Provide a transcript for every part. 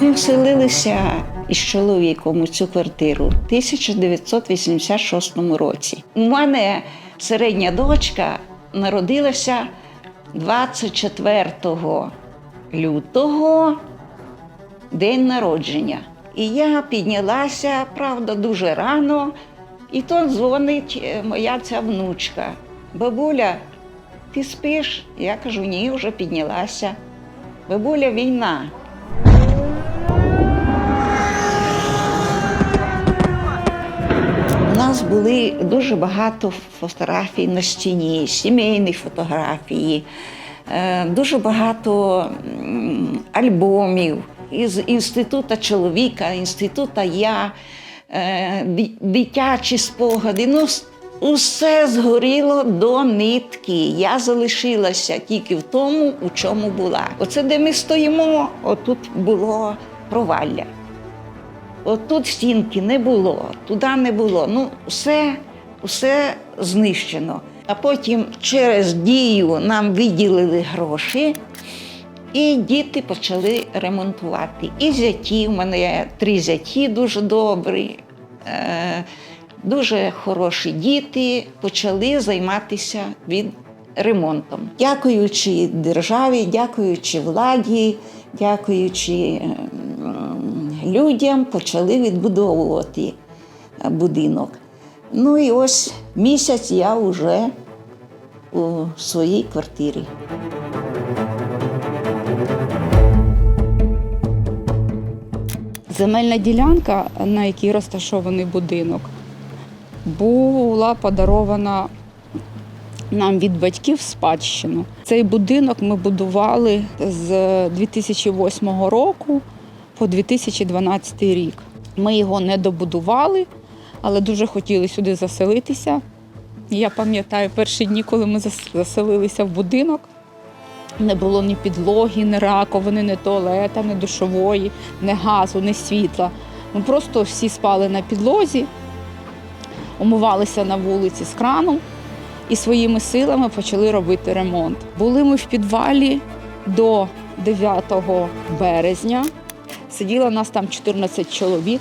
Ми вселилися із чоловіком у цю квартиру в 1986 році. У мене середня дочка народилася 24 лютого, день народження. І я піднялася, правда, дуже рано, і то дзвонить е, моя ця внучка. Бабуля, ти спиш? Я кажу, ні, вже піднялася. Бабуля, війна. У нас були дуже багато фотографій на стіні, сімейні фотографії, е, дуже багато альбомів із інституту чоловіка, інституту я, е, дитячі спогади. Ну, усе згоріло до нитки. Я залишилася тільки в тому, у чому була. Оце, де ми стоїмо, отут було провалля. От тут стінки не було, туди не було. Ну, все, все знищено. А потім через дію нам виділили гроші, і діти почали ремонтувати. І зяті, у мене три зяті дуже добрі, е, дуже хороші діти почали займатися від ремонтом. Дякуючи державі, дякуючи владі, дякуючи м, людям, почали відбудовувати будинок. Ну і ось місяць я вже у своїй квартирі. Земельна ділянка, на якій розташований будинок, була подарована нам від батьків в спадщину. Цей будинок ми будували з 2008 року по 2012 рік. Ми його не добудували, але дуже хотіли сюди заселитися. Я пам'ятаю перші дні, коли ми заселилися в будинок. Не було ні підлоги, ні раковини, ні туалета, ні душової, ні газу, ні світла. Ми просто всі спали на підлозі, умивалися на вулиці з крану і своїми силами почали робити ремонт. Були ми в підвалі до 9 березня. Сиділо нас там 14 чоловік.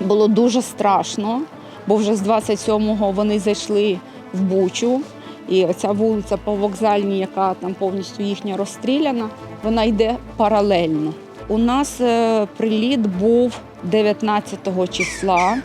Було дуже страшно, бо вже з 27-го вони зайшли в Бучу. І оця вулиця по вокзальній, яка там повністю їхня розстріляна, вона йде паралельно. У нас е, приліт був 19 числа.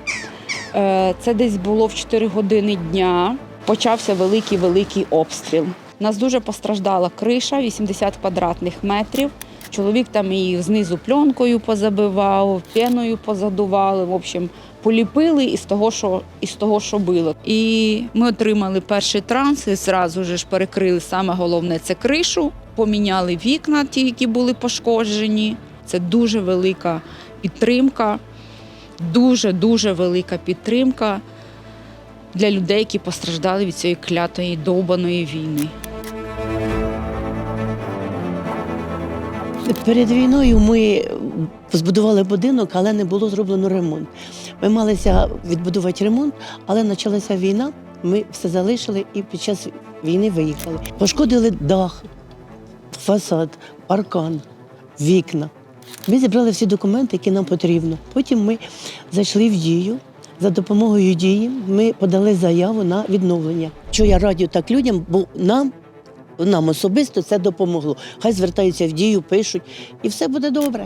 Е, Це десь було в 4 години дня. Почався великий великий обстріл. У нас дуже постраждала криша, 80 квадратних метрів. Чоловік там її знизу пленкою позабивав, пеною позадували. В общем, поліпили із того, що із того, що було. І ми отримали перший транс, і зразу ж перекрили саме головне це кришу, поміняли вікна, ті, які були пошкоджені. Це дуже велика підтримка, дуже дуже велика підтримка для людей, які постраждали від цієї клятої довбаної війни. Перед війною ми збудували будинок, але не було зроблено ремонт. Ми малися відбудувати ремонт, але почалася війна. Ми все залишили і під час війни виїхали. Пошкодили дах, фасад, паркан, вікна. Ми зібрали всі документи, які нам потрібно. Потім ми зайшли в дію. За допомогою дії ми подали заяву на відновлення. Що я радію так людям, бо нам нам особисто це допомогло. Хай звертаються в дію, пишуть, і все буде добре.